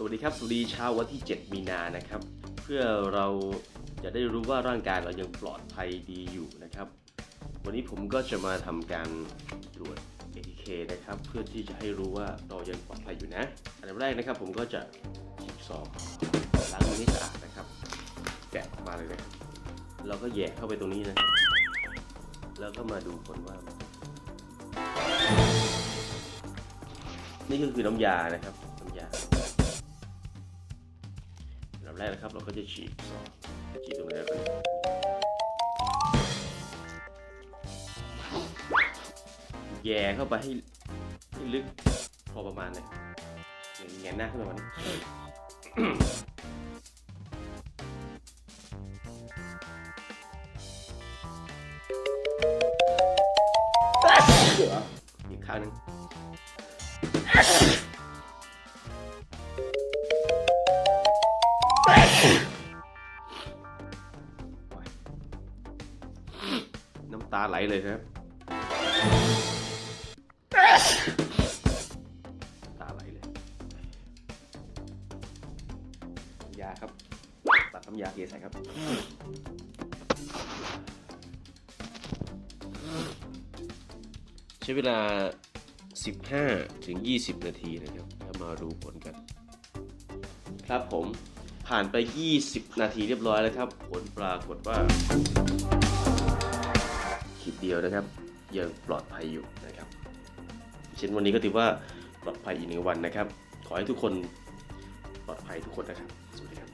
สวัสดีครับ สวัสดีเช้าวันที่ 7 มีนานะครับ เพื่อเราจะได้รู้ว่าร่างกายเรายังปลอดภัยดีอยู่นะครับ วันนี้ผมก็จะมาทำการตรวจ ATK นะครับ เพื่อที่จะให้รู้ว่าเรายังปลอดภัยอยู่นะ อันดับแรกนะครับผมก็จะฉีกซองล้างมือให้สะอาดนะครับแกะออกมาเลยนะครับเราก็แหยกเข้าไปตรงนี้นะครับ แล้วก็มาดูผลว่า นี่ก็คือน้ำยานะครับ ดับแรกนะครับ เราก็จะฉีกซองฉีกตรงนี้แล้วก็แย่เข้าไปให้ให้ลึกพอประมาณเลยเงี้ยหน้าขึ้นมาวันนี้อีกครั้งหนึง น้ำตาไหลเลยครับ ตาไหลเลย ยาครับ ตัดน้ำยาเทใส่ครับ ใช้เวลา 15 ถึง 20 นาทีนะครับ แล้วมาดูผลกัน ครับผม ผ่านไป 20 นาทีเรียบร้อยแล้วครับ ผลปรากฏว่าขีดเดียวนะครับ ยังปลอดภัยอยู่นะครับ เช่นวันนี้ก็ถือว่าปลอดภัยอีกหนึ่งวันนะครับ ขอให้ทุกคนปลอดภัยทุกคนนะครับ สวัสดีครับ